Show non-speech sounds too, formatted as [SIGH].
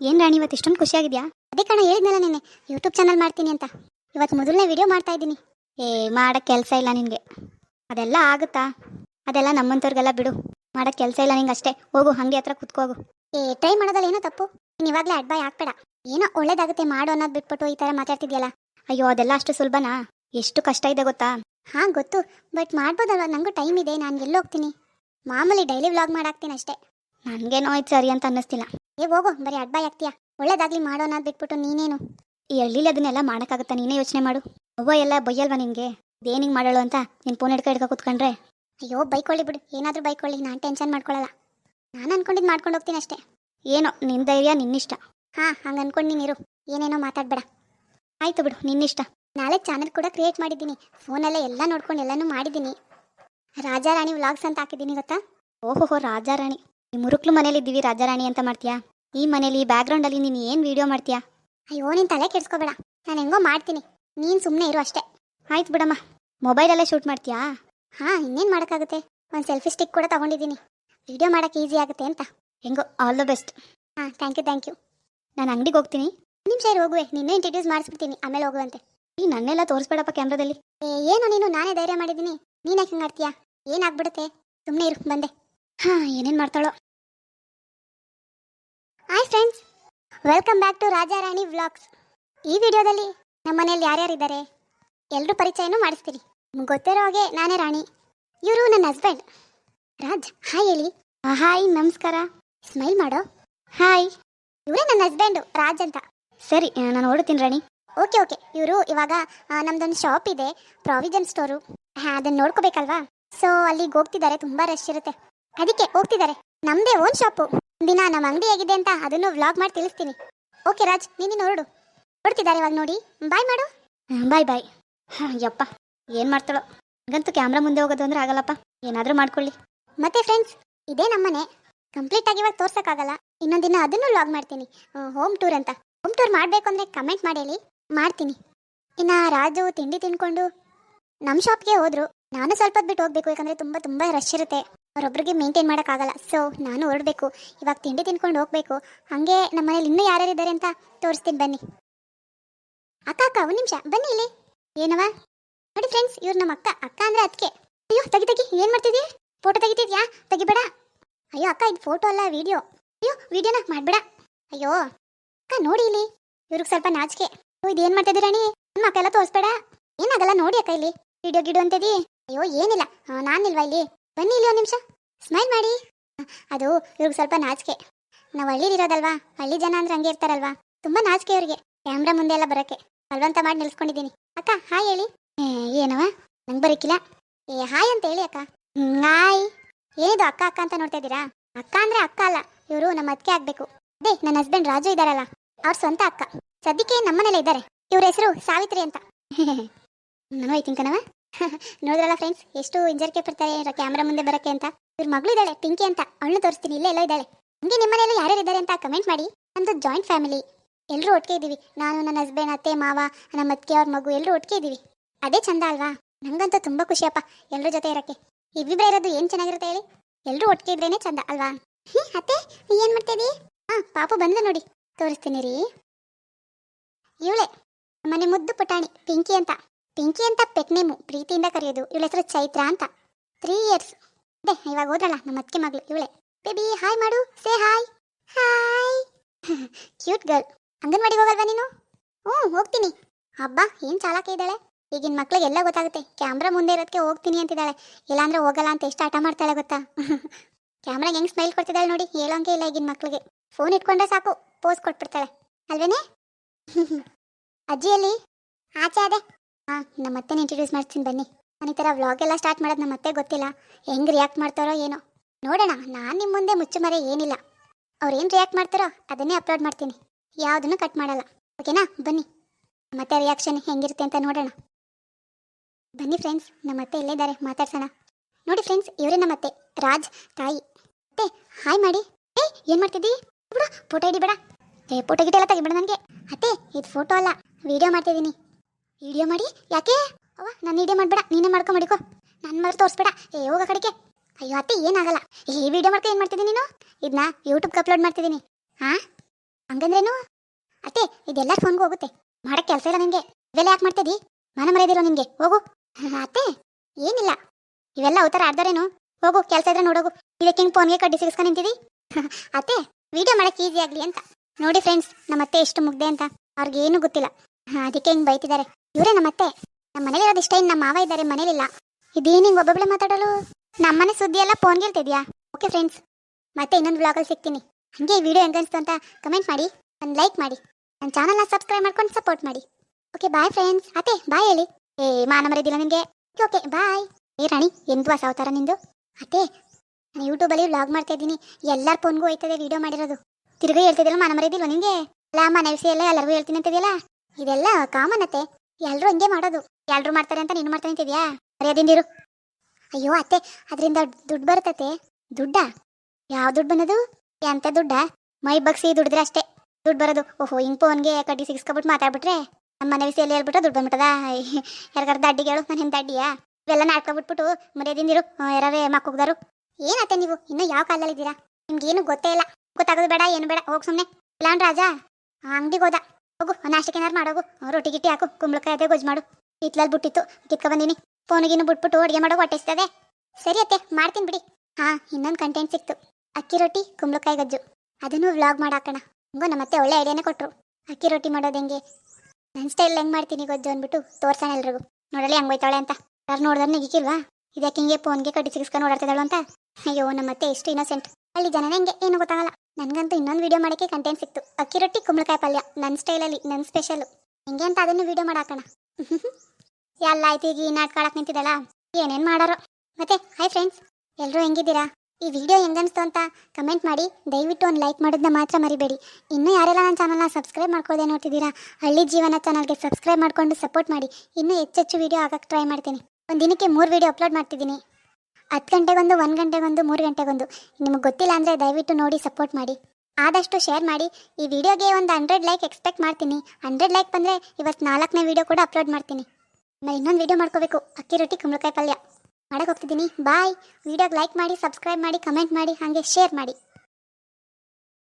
ಏನ್ ರಾಣಿ ಇವತ್ತು ಇಷ್ಟೊಂದು ಖುಷಿಯಾಗಿದ್ಯಾ ಅದೇ ಕಣ, ಹೇಳಿದ್ನಲ್ಲ ನಿನ್ನೆ. ಯೂಟ್ಯೂಬ್ ಚಾನಲ್ ಮಾಡ್ತೀನಿ ಅಂತ. ಇವತ್ತು ಮೊದಲನೇ ವಿಡಿಯೋ ಮಾಡ್ತಾ ಇದ್ದೀನಿ. ಏ ಮಾಡೋ ಕೆಲಸ ಇಲ್ಲ ನಿನಗೆ. ಅದೆಲ್ಲ ಆಗುತ್ತಾ? ಅದೆಲ್ಲ ನಮ್ಮಂಥವ್ರಿಗೆಲ್ಲ ಬಿಡು. ಮಾಡೋ ಕೆಲಸ ಇಲ್ಲ ನಿಂಗೆ ಅಷ್ಟೇ. ಹೋಗು, ಹಂಗೆ ಹತ್ರ ಕುತ್ಕೋಗು. ಏ ಟ್ರೈ ಮಾಡೋದಲ್ಲ ಏನೋ ತಪ್ಪು? ನೀನು ಇವಾಗಲೇ ಅಡ್ಬಾಯ್ ಹಾಕ್ಬೇಡ. ಏನೋ ಒಳ್ಳೇದಾಗುತ್ತೆ ಮಾಡು ಅನ್ನೋದು ಬಿಟ್ಬಿಟ್ಟು ಈ ಥರ ಮಾತಾಡ್ತಿದ್ಯಲ್ಲ? ಅಯ್ಯೋ, ಅದೆಲ್ಲ ಅಷ್ಟು ಸುಲಭನಾ? ಎಷ್ಟು ಕಷ್ಟ ಇದೆ ಗೊತ್ತಾ? ಹಾಂ, ಗೊತ್ತು. ಬಟ್ ಮಾಡ್ಬೋದಲ್ವ? ನನಗೂ ಟೈಮ್ ಇದೆ. ನಾನು ಎಲ್ಲೋಗ್ತೀನಿ ಮಾಮೂಲಿ ಡೈಲಿ ವ್ಲಾಗ್ ಮಾಡಾಕ್ತೀನಿ ಅಷ್ಟೇ. ನನಗೇನೋ ಇದು ಸರಿ ಅಂತ ಅನ್ನಿಸ್ತಿಲ್ಲ. ಏ, ಹೋಗೋ, ಬರೀ ಅಡ್ಬಾಯ್ ಆಗ್ತೀಯಾ. ಒಳ್ಳೇದಾಗ್ಲಿ ಮಾಡೋಣ ಬಿಟ್ಬಿಟ್ಟು ನೀನೇನು? ಈ ಹಳ್ಳಿಲಿ ಅದನ್ನೆಲ್ಲ ಮಾಡೋಕ್ಕಾಗತ್ತಾ? ನೀನೇ ಯೋಚನೆ ಮಾಡು. ಅವ್ವ ಎಲ್ಲ ಬೈಯಲ್ವಾ ನಿನಗೆ? ಇದೇನಿಗೆ ಮಾಡೋಳು ಅಂತ ನಿನ್ನ ಫೋನ್ ಹಿಡ್ಕೊ ಹಿಡ್ಕೊ ಕೂತ್ಕೊಂಡ್ರೆ? ಅಯ್ಯೋ, ಬೈಕೊಳ್ಳಿ ಬಿಡು. ಏನಾದರೂ ಬೈಕೊಳ್ಳಿ. ನಾನು ಟೆನ್ಷನ್ ಮಾಡ್ಕೊಳ್ಳಲ್ಲ ನಾನು ಅನ್ಕೊಂಡಿದ್ದು ಮಾಡ್ಕೊಂಡು ಹೋಗ್ತೀನಿ ಅಷ್ಟೇ. ಏನೋ ನಿನ್ನ ಧೈರ್ಯ, ನಿನ್ನಿಷ್ಟ. ಹಾಂ, ಹಂಗೆ ಅನ್ಕೊಂಡು ನೀನಿರು ಏನೇನೋ ಮಾತಾಡ್ಬೇಡ. ಆಯ್ತು ಬಿಡು, ನಿನ್ನಿಷ್ಟ. ನಾಳೆ ಚಾನಲ್ ಕೂಡ ಕ್ರಿಯೇಟ್ ಮಾಡಿದ್ದೀನಿ. ಫೋನಲ್ಲೇ ಎಲ್ಲ ನೋಡ್ಕೊಂಡು ಎಲ್ಲನೂ ಮಾಡಿದ್ದೀನಿ. ರಾಜಾರಾಣಿ ವ್ಲಾಗ್ಸ್ ಅಂತ ಹಾಕಿದ್ದೀನಿ, ಗೊತ್ತಾ? ಓಹೋಹೋ, ರಾಜಾರಾಣಿ. ಈ ಮುರುಕ್ಲು ಮನೇಲಿದ್ದೀವಿ ರಾಜಾರಾಣಿ ಅಂತ ಮಾಡ್ತೀಯಾ? ಈ ಮನೇಲಿ ಬ್ಯಾಕ್ಗ್ರೌಂಡ್ ಅಲ್ಲಿ ನೀನು ಏನು ವಿಡಿಯೋ ಮಾಡ್ತೀಯಾ? ಅಯ್ಯೋ, ನೀನು ತಲೆ ಕೆಡ್ಸ್ಕೋಬೇಡ. ನಾನು ಹೆಂಗೋ ಮಾಡ್ತೀನಿ. ನೀನು ಸುಮ್ಮನೆ ಇರು ಅಷ್ಟೇ. ಆಯ್ತು ಬಿಡಮ್ಮ. ಮೊಬೈಲಲ್ಲೇ ಶೂಟ್ ಮಾಡ್ತೀಯಾ? ಹಾಂ, ಇನ್ನೇನು ಮಾಡೋಕ್ಕಾಗುತ್ತೆ? ಒಂದು ಸೆಲ್ಫಿ ಸ್ಟಿಕ್ ಕೂಡ ತಗೊಂಡಿದ್ದೀನಿ. ವಿಡಿಯೋ ಮಾಡೋಕೆ ಈಸಿ ಆಗುತ್ತೆ ಅಂತ. ಹೆಂಗೋ ಆಲ್ ದ ಬೆಸ್ಟ್ ಹಾಂ ಥ್ಯಾಂಕ್ ಯು ಥ್ಯಾಂಕ್ ಯು ನಾನು ಅಂಗಡಿಗೆ ಹೋಗ್ತೀನಿ. ನಿಮಿಷ ಇರು, ಹೋಗುವೆ. ನಿನ್ನೆ ಇಂಟ್ರಡ್ಯೂಸ್ ಮಾಡಿಸ್ಬಿಡ್ತೀನಿ, ಆಮೇಲೆ ಹೋಗುವಂತೆ. ಈ ನನ್ನೆಲ್ಲ ತೋರಿಸ್ಬೇಡಪ್ಪ ಕ್ಯಾಮ್ರಾದಲ್ಲಿ ಏನು ನೀನು? ನಾನೇ ಧೈರ್ಯ ಮಾಡಿದ್ದೀನಿ. ನೀನು ಯಾಕೆ ಹಿಂಗೆ ಆಡ್ತೀಯಾ? ಏನಾಗ್ಬಿಡುತ್ತೆ ಸುಮ್ಮನೆ ಇರು, ಬಂದೆ. ಹಾಂ, ಏನೇನು ಮಾಡ್ತಾಳೋ? Hi friends welcome back to Raja Rani vlogs ಈ ವಿಡಿಯೋದಲ್ಲಿ ನಮ್ಮ ಮನೆಯಲ್ಲಿ ಯಾರ್ಯಾರಿದ್ದಾರೆ? ಎಲ್ಲರೂ ಪರಿಚಯನೂ ಮಾಡಿಸ್ತೀನಿ ನಿಮ್ಗೆ ಗೊತ್ತಿರೋ ಹಾಗೆ ನಾನೇ ರಾಣಿ. ಇವರು ನನ್ನ ಹಸ್ಬೆಂಡ್ ರಾಜ್, ಹಾಯ್ ಹೇಳಿ. ಹಾಯ್, ನಮಸ್ಕಾರ. ಸ್ಮೈಲ್ ಮಾಡೋ. ಹಾಯ್ ಇವರೇ ನನ್ನ ಹಸ್ಬೆಂಡು ರಾಜ್ ಅಂತ. ಸರಿ ನಾನು ಓಡುತ್ತೀನಿ ರಾಣಿ. ಓಕೆ ಓಕೆ ಇವರು ಇವಾಗ ನಮ್ದೊಂದು ಶಾಪ್ ಇದೆ ಪ್ರಾವಿಜನ್ ಸ್ಟೋರು ಹಾಂ, ಅದನ್ನು ನೋಡ್ಕೋಬೇಕಲ್ವಾ? ಸೊ ಅಲ್ಲಿಗೆ ಹೋಗ್ತಿದ್ದಾರೆ. ತುಂಬ ರಶ್ ಇರುತ್ತೆ. ಅದಕ್ಕೆ ಹೋಗ್ತಿದ್ದಾರೆ. ನಮ್ದೇ ಓನ್ ಶಾಪು ದಿನ ನಮ್ಮ ಅಂಗಡಿ ಹೇಗಿದೆ ಅಂತ ಅದನ್ನು ವ್ಲಾಗ್ ಮಾಡಿ ತಿಳಿಸ್ತೀನಿ. ಓಕೆ ರಾಜ್ ನೀನು ಹೊರಡು ಹೊರಡ್ತಿದ್ದಾರೆ ಇವಾಗ ನೋಡಿ. ಬಾಯ್ ಮಾಡು. ಬಾಯ್ ಬಾಯ್ ಯಪ್ಪ, ಏನು ಮಾಡ್ತಾಳೋ? ಹಾಗಂತೂ ಕ್ಯಾಮ್ರಾ ಮುಂದೆ ಹೋಗೋದು ಅಂದ್ರೆ ಆಗಲ್ಲಪ್ಪ. ಏನಾದರೂ ಮಾಡ್ಕೊಳ್ಳಿ. ಮತ್ತೆ ಫ್ರೆಂಡ್ಸ್ ಇದೇ ನಮ್ಮನೆ ಕಂಪ್ಲೀಟ್ ಆಗಿ ಇವಾಗ ತೋರ್ಸೋಕ್ಕಾಗಲ್ಲ. ಇನ್ನೊಂದು ದಿನ ಅದನ್ನು ವ್ಲಾಗ್ ಮಾಡ್ತೀನಿ. ಹೋಮ್ ಟೂರ್ ಅಂತ. ಹೋಮ್ ಟೂರ್ ಮಾಡಬೇಕು ಅಂದರೆ ಕಮೆಂಟ್ ಮಾಡಿ ಹೇಳಿ. ಮಾಡ್ತೀನಿ. ಇನ್ನು ರಾಜು ತಿಂಡಿ ತಿನ್ಕೊಂಡು ನಮ್ಮ ಶಾಪ್ಗೆ ಹೋದ್ರು. ನಾನು ಸ್ವಲ್ಪ ಬಿಟ್ಟು ಹೋಗ್ಬೇಕು, ಯಾಕಂದರೆ ತುಂಬ ತುಂಬ ರಶ್ ಇರುತ್ತೆ. ಅವರೊಬ್ಬರಿಗೆ ಮೇಂಟೈನ್ ಮಾಡೋಕ್ಕಾಗಲ್ಲ. ಸೊ ನಾನು ಹೊರಡಬೇಕು. ಇವಾಗ ತಿಂಡಿ ತಿನ್ಕೊಂಡು ಹೋಗಬೇಕು. ಹಾಗೆ ನಮ್ಮ ಮನೇಲಿ ಇನ್ನೂ ಯಾರ್ಯಾರಿದ್ದಾರೆ ಅಂತ ತೋರಿಸ್ತೀನಿ ಬನ್ನಿ. ಅಕ್ಕ ಅಕ್ಕ, ಒಂದು ನಿಮಿಷ. ಬನ್ನಿ ಇಲ್ಲಿ. ಏನವ ನೋಡಿ ಫ್ರೆಂಡ್ಸ್ ಇವ್ರು ನಮ್ಮ ಅಕ್ಕ. ಅಕ್ಕ ಅಂದರೆ ಅದಕ್ಕೆ ಅಯ್ಯೋ, ತೆಗಿ ತೆಗಿ. ಏನು ಮಾಡ್ತಿದ್ಯಾ? ಫೋಟೋ ತೆಗಿತಿದ್ಯಾ? ತೆಗಿಬೇಡ. ಅಯ್ಯೋ, ಅಕ್ಕ, ಇದು ಫೋಟೋ ಅಲ್ಲ ವಿಡಿಯೋ ಅಯ್ಯೋ ವಿಡಿಯೋನ ಮಾಡಬೇಡ. ಅಯ್ಯೋ, ಅಕ್ಕ, ನೋಡಿ ಇಲ್ಲಿ. ಇವ್ರಿಗೆ ಸ್ವಲ್ಪ ನಾಚಿಕೆ. ಇದು ಇದೇನು ಮಾಡ್ತಿದ್ದೀರ ರಾಣಿ? ನಮ್ಮ ಅಕ್ಕ ಎಲ್ಲ ತೋರಿಸ್ಬೇಡ. ಏನಾಗಲ್ಲ, ನೋಡಿ ಅಕ್ಕ ಇಲ್ಲಿ. ವಿಡಿಯೋ ಗಿಡೋ ಅಂತಿದಿ ಅಯ್ಯೋ, ಏನಿಲ್ಲ. ನಾನಿಲ್ವಾ ಇಲ್ಲಿ? ಬನ್ನಿ ಇಲ್ಲಿ ಒಂದು ನಿಮಿಷ. ಸ್ಮೈಲ್ ಮಾಡಿ. ಅದು ಇವ್ರಿಗೆ ಸ್ವಲ್ಪ ನಾಚಿಕೆ. ನಾವು ಹಳ್ಳಿಲಿರೋದಲ್ವಾ ಹಳ್ಳಿ ಜನ ಅಂದ್ರೆ ಹಂಗೆ ಇರ್ತಾರಲ್ವಾ? ತುಂಬಾ ನಾಚಿಕೆ ಇವ್ರಿಗೆ. ಕ್ಯಾಮ್ರಾ ಮುಂದೆ ಎಲ್ಲ ಬರೋಕ್ಕೆ. ಬಲವಂತ ಮಾಡಿ ನಿಲ್ಸ್ಕೊಂಡಿದ್ದೀನಿ. ಅಕ್ಕ, ಹಾಯ್ ಹೇಳಿ. ಏನವ ನಂಗೆ ಬರಕ್ಕಿಲ್ಲ ಏ, ಹಾಯ್ ಅಂತ ಹೇಳಿ ಅಕ್ಕ. ಹಾಯ್. ಏನಿದು ಅಕ್ಕ ಅಕ್ಕ ಅಂತ ನೋಡ್ತಾ ಇದ್ದೀರಾ? ಅಕ್ಕ ಅಂದ್ರೆ ಅಕ್ಕ ಅಲ್ಲ. ಇವರು ನಮ್ಮ ಅದಕ್ಕೆ ಆಗಬೇಕು. ಅದೇ ನನ್ನ ಹಸ್ಬೆಂಡ್ ರಾಜು ಇದ್ದಾರಲ್ಲ ಅವ್ರ ಸ್ವಂತ ಅಕ್ಕ. ಸದ್ಯಕ್ಕೆ ನಮ್ಮನೇಲೆ ಇದ್ದಾರೆ. ಇವ್ರ ಹೆಸರು ಸಾವಿತ್ರಿ ಅಂತ. [LAUGHS] ನಾನು ಐ [LAUGHS] ನೋಡಿದ್ರಲ್ಲ ಫ್ರೆಂಡ್ಸ್ ಎಷ್ಟು ಎಂಜರ್ಕೆ ಪಡ್ತಾರೆ ಕ್ಯಾಮ್ರಾ ಮುಂದೆ ಬರಕ್ಕೆ ಅಂತ. ಇವ್ರ ಮಗಳು ಇದ್ದಾಳೆ, ಪಿಂಕಿ ಅಂತ. ಅವಳನ್ನ ತೋರಿಸ್ತೀನಿ, ಇಲ್ಲೇ ಎಲ್ಲೋ ಇದ್ದಾಳೆ. ಹಂಗೆ ನಿಮ್ಮ ಮನೆಯಲ್ಲಿ ಯಾರ್ಯಾರು ಇದ್ದಾರೆ ಅಂತ ಕಮೆಂಟ್ ಮಾಡಿ. ನಮ್ದು ಜಾಯಿಂಟ್ ಫ್ಯಾಮಿಲಿ ಎಲ್ಲರೂ ಒಟ್ಟಿಗೆ ಇದ್ದೀವಿ. ನಾನು, ನನ್ನ ಹಸ್ಬೆಂಡ್ ಅತ್ತೆ, ಮಾವ, ನಮ್ಮ ಅತ್ತಿಗೆ ಅವ್ರ ಮಗು ಎಲ್ಲರೂ ಒಟ್ಟಿಗೆ ಇದ್ದೀವಿ. ಅದೇ ಚಂದ ಅಲ್ವಾ? ನಂಗಂತೂ ತುಂಬ ಖುಷಿಯಪ್ಪ ಎಲ್ಲರ ಜೊತೆ ಇರಕ್ಕೆ. ಇಬ್ಬಿಬ್ಬರೇ ಇರೋದು ಏನ್ ಚೆನ್ನಾಗಿರುತ್ತೆ ಹೇಳಿ? ಎಲ್ಲರೂ ಒಟ್ಟಿಗೆ ಇದ್ರೇನೆ ಚಂದ ಅಲ್ವಾ? ಹ್ಞೂ ಅತ್ತೆ ಏನ್ ಮಾಡ್ತಿದಿ ಹಾ, ಪಾಪು ಬಂದ್ಲು ನೋಡಿ. ತೋರಿಸ್ತೀನಿ ರೀ. ಇವಳೆ, ಮನೆ ಮುದ್ದು ಪುಟಾಣಿ, ಪಿಂಕಿ ಅಂತ. ಪಿಂಕಿ ಅಂತ ಪೆಟ್ ನೇಮು ಪ್ರೀತಿಯಿಂದ ಕರೆಯೋದು. ಇವಳ ಹೆಸರು ಚೈತ್ರ ಅಂತ. ತ್ರೀ ಇಯರ್ಸ್ ಅದೇ ಇವಾಗ ಹೋದ್ರಲ್ಲ ನಮ್ಮ ಅತ್ತಿಗೆ ಮಗಳು, ಇವಳೆ. ಬೇಬಿ ಹಾಯ್ ಮಾಡು say hi hi cute girl ಅಂಗನವಾಡಿಗೆ ಹೋಗಲ್ವಾ ನೀನು? ಹ್ಞೂ, ಹೋಗ್ತೀನಿ. ಹಬ್ಬ ಏನು ಚಾಲಕ ಇದ್ದಾಳೆ? ಈಗಿನ ಮಕ್ಳಿಗೆ ಎಲ್ಲ ಗೊತ್ತಾಗುತ್ತೆ. ಕ್ಯಾಮ್ರಾ ಮುಂದೆ ಇರೋದಕ್ಕೆ ಹೋಗ್ತೀನಿ ಅಂತಿದ್ದಾಳೆ. ಇಲ್ಲಾಂದ್ರೆ ಹೋಗಲ್ಲ ಅಂತ ಎಷ್ಟು ಆಟ ಮಾಡ್ತಾಳೆ ಗೊತ್ತಾ? ಕ್ಯಾಮ್ರಾಗೆ ಹೆಂಗೆ ಸ್ಮೈಲ್ ಕೊಡ್ತಿದ್ದಾಳೆ ನೋಡಿ, ಹೇಳೋಂಗೆ ಇಲ್ಲ ಈಗಿನ ಮಕ್ಳಿಗೆ. ಫೋನ್ ಇಟ್ಕೊಂಡ್ರೆ ಸಾಕು ಪೋಸ್ ಕೊಟ್ಬಿಡ್ತಾಳೆ. ಅಲ್ವೇನೆ? [LAUGHS] ಅಜ್ಜಿಯಲ್ಲಿ ಆಚೆ ಅದೇ ಹಾಂ ನಮ್ಮ ಅತ್ತೆನ ಇಂಟ್ರೊಡ್ಯೂಸ್ ಮಾಡ್ತೀನಿ ಬನ್ನಿ. ನಾನು ಈ ಥರ ವ್ಲಾಗ್ ಎಲ್ಲ ಸ್ಟಾರ್ಟ್ ಮಾಡೋದು ನಮ್ಮ ಅತ್ತೆ ಗೊತ್ತಿಲ್ಲ. ಹೆಂಗ್ ರಿಯಾಕ್ಟ್ ಮಾಡ್ತಾರೋ ಏನೋ. ನೋಡೋಣ, ನಾನು ನಿಮ್ಮ ಮುಂದೆ ಮುಚ್ಚುಮರೆ ಏನಿಲ್ಲ. ಅವ್ರು ಏನು ರಿಯಾಕ್ಟ್ ಮಾಡ್ತಾರೋ ಅದನ್ನೇ ಅಪ್ಲೋಡ್ ಮಾಡ್ತೀನಿ. ಯಾವುದನ್ನು ಕಟ್ ಮಾಡಲ್ಲ. ಓಕೆನಾ? ಬನ್ನಿ. ಮತ್ತೆ ರಿಯಾಕ್ಷನ್ ಹೆಂಗಿರುತ್ತೆ ಅಂತ ನೋಡೋಣ. ಬನ್ನಿ ಫ್ರೆಂಡ್ಸ್ ನಮ್ಮ ಅತ್ತೆ ಇಲ್ಲಿದ್ದಾರೆ ಮಾತಾಡ್ಸೋಣ. ನೋಡಿ ಫ್ರೆಂಡ್ಸ್ ಇವರೇ ನಮ್ಮ ಅತ್ತೆ. ರಾಜ್, ತಾಯಿ. ಅತ್ತೆ ಹಾಯ್ ಮಾಡಿ. ಏ, ಏನು ಮಾಡ್ತಿದ್ದಿ? ಬಿಡ ಫೋಟೋ ಹಿಡಿಬೇಡ. ಏ ಫೋಟೋ ಗಿಟ ಎಲ್ಲ ತೆಗಿಬೇಡ ನನಗೆ. ಅತ್ತೆ, ಇದು ಫೋಟೋ ಅಲ್ಲ. ವಿಡಿಯೋ ಮಾಡ್ತಿದ್ದೀನಿ. ವಿಡಿಯೋ ಮಾಡಿ? ಯಾಕೆ? ಅವ ನಾನು ವಿಡಿಯೋ ಮಾಡಬೇಡ, ನೀನೇ ಮಾಡ್ಕೊ ಮಾಡಿಕೋ. ನನ್ನ ಮಾಡಿ ತೋರಿಸ್ಬೇಡ. ಏ, ಹೋಗ ಕಡೆಗೆ. ಅಯ್ಯೋ, ಅತ್ತೆ, ಏನಾಗಲ್ಲ. ಈ ವಿಡಿಯೋ ಮಾಡ್ಕೊ ಏನು ಮಾಡ್ತಿದ್ದೀನಿ ನೀನು? ಇದನ್ನ ಯೂಟ್ಯೂಬ್ಗೆ ಅಪ್ಲೋಡ್ ಮಾಡ್ತಿದ್ದೀನಿ. ಹಾಂ ಹಂಗಂದ್ರೇನು? ಅತ್ತೆ, ಇದೆಲ್ಲ ಫೋನ್ಗೆ ಹೋಗುತ್ತೆ. ಮಾಡೋಕ್ಕೆ ಕೆಲಸ ಇಲ್ಲ ನಿಮಗೆ ಇವೆಲ್ಲ ಯಾಕೆ ಮಾಡ್ತಿದ್ದಿ? ಮನ ಮರೆಯದಿರೋ ನಿಮಗೆ ಹೋಗು. ಅತ್ತೆ, ಏನಿಲ್ಲ. ಇವೆಲ್ಲ ಅವತಾರ ಆಡ್ದಾರೇನು? ಹೋಗು, ಕೆಲಸ ಇದ್ರೆ ನೋಡೋಗು. ಇದಕ್ಕೆ ಹಿಂಗೆ ಫೋನ್ಗೆ ಕಡ್ಡಿ ಸಿಗಿಸ್ಕೊಂಡು ನಿಂತಿದ್ದಿ? [LAUGHS] ಅತ್ತೆ, ವಿಡಿಯೋ ಮಾಡಕ್ಕೆ ಈಸಿ ಆಗಲಿ ಅಂತ. ನೋಡಿ ಫ್ರೆಂಡ್ಸ್ ನಮ್ಮ ಅತ್ತೆ ಎಷ್ಟು ಮುಗ್ದೆ ಅಂತ. ಅವ್ರಿಗೆ ಏನು ಗೊತ್ತಿಲ್ಲ ಅದಕ್ಕೆ ಹಿಂಗೆ ಬೈತಿದ್ದಾರೆ. ಇವರೇ ನಮ್ಮ ಅತ್ತೆ ನಮ್ಮ ಮನೇಲಿ ಇರೋದು ಇಷ್ಟ ಇನ್ನು ನಮ್ಮ ಮಾವ ಇದ್ದಾರೆ, ಮನೇಲಿಲ್ಲ. ಇದೇನು ನಿಂಗೆ ಒಬ್ಬೊಬ್ಳೆ ಮಾತಾಡಲು ನಮ್ಮನೆ ಸುದ್ದಿ ಎಲ್ಲ ಫೋನ್ಗೆ ಗೆಲ್ತಿದ್ಯಾ ಓಕೆ ಫ್ರೆಂಡ್ಸ್ ಮತ್ತೆ ಇನ್ನೊಂದು ಬ್ಲಾಗಲ್ಲಿ ಸಿಗ್ತೀನಿ. ಹಂಗೆ ಈ ವಿಡಿಯೋ ಹೆಂಗನ್ಸ್ತು ಅಂತ ಕಮೆಂಟ್ ಮಾಡಿ, ಒಂದು ಲೈಕ್ ಮಾಡಿ ನನ್ನ ಚಾನಲ್ನ ಸಬ್ಸ್ಕ್ರೈಬ್ ಮಾಡ್ಕೊಂಡು ಸಪೋರ್ಟ್ ಮಾಡಿ. ಓಕೆ ಬಾಯ್ ಫ್ರೆಂಡ್ಸ್ ಅತ್ತೆ ಬಾಯ್ ಹೇಳಿ. ಏ ಮಾನ ಮರಿದಿಲ್ಲ ನಿಮಗೆ ಓಕೆ ಬಾಯ್ ಏ, ರಾಣಿ ಎಂದ್ವಾ ಸಾವತಾರ ನಿಂದು? ಅತ್ತೆ, ನಾನು ಯೂಟ್ಯೂಬಲ್ಲಿ ವ್ಲಾಗ್ ಮಾಡ್ತಾ ಇದ್ದೀನಿ. ಎಲ್ಲರ ಫೋನ್ಗೂ ಹೋಯ್ತದೆ ವಿಡಿಯೋ ಮಾಡಿರೋದು. ತಿರುಗಿ ಹೇಳ್ತಿದ್ದಿಲ್ಲ ಮಾನ ಮರಿದಿಲ್ಲ ನಿಮಗೆ ಅಲ್ಲ ಮನೆ ವಿಷಯ ಎಲ್ಲ ಎಲ್ಲರಿಗೂ ಹೇಳ್ತೀನಿ ಅಂತಿದೆಯಲ್ಲ? ಇದೆಲ್ಲ ಕಾಮನ್ ಅತ್ತೆ. ಎಲ್ಲರೂ ಹಂಗೆ ಮಾಡೋದು. ಎಲ್ಲರೂ ಮಾಡ್ತಾರೆ ಅಂತ ನೀನು ಮಾಡ್ತಾ ನಿಂತಿದ್ಯಾ ಮರ್ಯಾದಿಂದಿರು ಅಯ್ಯೋ ಅತ್ತೆ, ಅದರಿಂದ ದುಡ್ಡು ಬರ್ತತೆ ದುಡ್ಡ? ಯಾವ ದುಡ್ಡು ಬಂದದು ಎಂತ ದುಡ್ಡ? ಮೈ ಬಗ್ಸಿ ದುಡಿದ್ರೆ ಅಷ್ಟೇ. ದುಡ್ಡು ಬರೋದು. ಓಹೋ, ಹಿಂಗೆ ಫೋನ್ಗೆ ಕಡ್ಡಿ ಸಿಗಿಸ್ಕೊಬಿಟ್ಟು ಮಾತಾಡ್ಬಿಟ್ರೆ ನಮ್ಮ ಮನೆ ವಿಷಯಲ್ಲಿ ಹೇಳ್ಬಿಟ್ಟು ದುಡ್ಡು ಬಂದ್ಬಿಟ್ಟದ? ಯಾರಿಗಾರ ದಡ್ಡಿಗೆ ಹೇಳು ನಾನು ದಡ್ಡಿಯಾ? ಇವೆಲ್ಲ ನಾಟ್ಕೊಬಿಟ್ಬಿಟ್ಟು ಮರ್ಯಾದಿಂದಿರು ಯಾರೇ ಮಕ್ಕೋಗ್ದಾರು ಏನತ್ತೆ ನೀವು? ಇನ್ನೂ ಯಾವ ಕಾಲದಲ್ಲಿ ಇದ್ದೀರಾ ನಿಮ್ಗೆ ಏನು ಗೊತ್ತೇ ಇಲ್ಲ. ಗೊತ್ತಾಗೋದು ಬೇಡ, ಏನು ಬೇಡ. ಹೋಗ್ ಸುಮ್ಮನೆ ಪ್ಲಾನ್ ರಾಜ ಅಂಗಡಿಗೆ ಹೋದ. ಹೋಗು ಏನಾರು ಮಾಡೋಗು ರೊಟ್ಟಿ ಗಿಟ್ಟಿ ಹಾಕು, ಕುಂಬಳಕಾಯಿ ಅದೇ ಗೊಜ್ಜು ಮಾಡು. ಹಿತ್ಲಲ್ಲಿ ಬಿಟ್ಟಿತ್ತು ಕಿತ್ಕೊ ಬಂದೀನಿ ಫೋನಿಗಿನ್ನು ಬಿಟ್ಬಿಟ್ಟು ಅಡುಗೆ ಮಾಡೋ ಹೊಟ್ಟೆಸ್ತದೆ ಸರಿ ಅತ್ತೆ, ಮಾಡ್ತೀನಿ ಬಿಡಿ. ಹಾ, ಇನ್ನೊಂದು ಕಂಟೆಂಟ್ ಸಿಕ್ತು. ಅಕ್ಕಿ ರೊಟ್ಟಿ, ಕುಂಬಳಕಾಯಿ ಗಜ್ಜು. ಅದನ್ನು ವ್ಲಾಗ್ ಮಾಡಾಕೋಣ ಹಂಗೋ ನಮ್ಮತ್ತೆ ಒಳ್ಳೆ ಐಡಿಯಾನೇ ಕೊಟ್ಟರು ಅಕ್ಕಿ ರೊಟ್ಟಿ ಮಾಡೋದು ಹೆಂಗೆ? ನನ್ನ ಸ್ಟೈಲ್ ಹೆಂಗೆ ಮಾಡ್ತೀನಿ ಗೊಜ್ಜು ಅಂದ್ಬಿಟ್ಟು ತೋರ್ಸೋಣ ಎಲ್ರಿಗೂ. ನೋಡಲಿ ಹಂಗೆ ಹೋಯ್ತಾಳೆ ಅಂತ. ಯಾರು ನೋಡಿದ್ರೆ ನೆಗಿಕಿಲ್ವಾ? ಇದಕ್ಕೆ ಹಿಂಗೆ ಫೋನ್ಗೆ ಕಟ್ಟಿ ಸಿಗಿಸ್ಕೊಂಡು ಓಡಾಡ್ತಿದ್ದಾಳು ಅಂತ? ಅಯ್ಯೋ ನಮ್ಮತ್ತೆ ಎಷ್ಟು ಇನ್ನೋಸೆಂಟ್ ಅಲ್ಲಿ ಜನ ಹೆಂಗೆ, ಏನು ಗೊತ್ತಾಗಲ್ಲ. ನನಗಂತೂ ಇನ್ನೊಂದು ವಿಡಿಯೋ ಮಾಡೋಕ್ಕೆ ಕಂಟೆಂಟ್ ಸಿಕ್ತು. ಅಕ್ಕಿ ರೊಟ್ಟಿ, ಕುಂಬಳಕಾಯಿ ಪಲ್ಯ ನನ್ನ ಸ್ಟೈಲಲ್ಲಿ ನನ್ನ ಸ್ಪೆಷಲು ಹಿಂಗೆ ಅಂತ ಅದನ್ನು ವಿಡಿಯೋ ಮಾಡಾಕೋಣ. ಎಲ್ಲ ಆಯ್ತು ಈಗ ಈ ನಾಟಕ ಆಡಕ್ಕೆ ನಿಂತಿದ್ದಲ್ಲ ಏನೇನು ಮಾಡೋರು? ಮತ್ತೆ ಹಾಯ್ ಫ್ರೆಂಡ್ಸ್ ಎಲ್ಲರೂ ಹೆಂಗಿದ್ದೀರಾ? ಈ ವಿಡಿಯೋ ಹೆಂಗನ್ಸ್ತು ಅಂತ ಕಮೆಂಟ್ ಮಾಡಿ. ದಯವಿಟ್ಟು ಒಂದು ಲೈಕ್ ಮಾಡೋದನ್ನ ಮಾತ್ರ ಮರಿಬೇಡಿ. ಇನ್ನೂ ಯಾರೆಲ್ಲ ನನ್ನ ಚಾನಲ್ನ ಸಬ್ಸ್ಕ್ರೈಬ್ ಮಾಡ್ಕೋದೆ ನೋಡ್ತಿದ್ದೀರಾ, ಹಳ್ಳಿ ಜೀವನ ಚಾನಲ್ಗೆ ಸಬ್ಸ್ಕ್ರೈಬ್ ಮಾಡ್ಕೊಂಡು ಸಪೋರ್ಟ್ ಮಾಡಿ. ಇನ್ನೂ ಹೆಚ್ಚೆಚ್ಚು ವಿಡಿಯೋ ಆಗಕ್ಕೆ ಟ್ರೈ ಮಾಡ್ತೀನಿ. ಒಂದು ದಿನಕ್ಕೆ ಮೂರು ವಿಡಿಯೋ ಅಪ್ಲೋಡ್ ಮಾಡ್ತಿದ್ದೀನಿ. ಹತ್ತು ಗಂಟೆಗೊಂದು, ಒಂದು ಗಂಟೆಗೊಂದು, ಮೂರು ಗಂಟೆಗೊಂದು. ನಿಮಗೆ ಗೊತ್ತಿಲ್ಲ ಅಂದರೆ ದಯವಿಟ್ಟು ನೋಡಿ ಸಪೋರ್ಟ್ ಮಾಡಿ. ಆದಷ್ಟು ಶೇರ್ ಮಾಡಿ. ಈ ವಿಡಿಯೋಗೆ ಒಂದು ಹಂಡ್ರೆಡ್ ಲೈಕ್ ಎಕ್ಸ್ಪೆಕ್ಟ್ ಮಾಡ್ತೀನಿ. ಹಂಡ್ರೆಡ್ ಲೈಕ್ ಬಂದರೆ ಇವತ್ತು ನಾಲ್ಕನೇ ವಿಡಿಯೋ ಕೂಡ ಅಪ್ಲೋಡ್ ಮಾಡ್ತೀನಿ. ಆಮೇಲೆ ಇನ್ನೊಂದು ವಿಡಿಯೋ ಮಾಡ್ಕೋಬೇಕು. ಅಕ್ಕಿ ರೊಟ್ಟಿ, ಕುಂಬಳಕಾಯಿ ಪಲ್ಯ. ಮಾಡೋಕ್ಕೆ ಹೋಗ್ತಿದ್ದೀನಿ. ಬಾಯ್ ವಿಡಿಯೋಗೆ ಲೈಕ್ ಮಾಡಿ ಸಬ್ಸ್ಕ್ರೈಬ್ ಮಾಡಿ ಕಮೆಂಟ್ ಮಾಡಿ, ಹಾಗೆ ಶೇರ್ ಮಾಡಿ.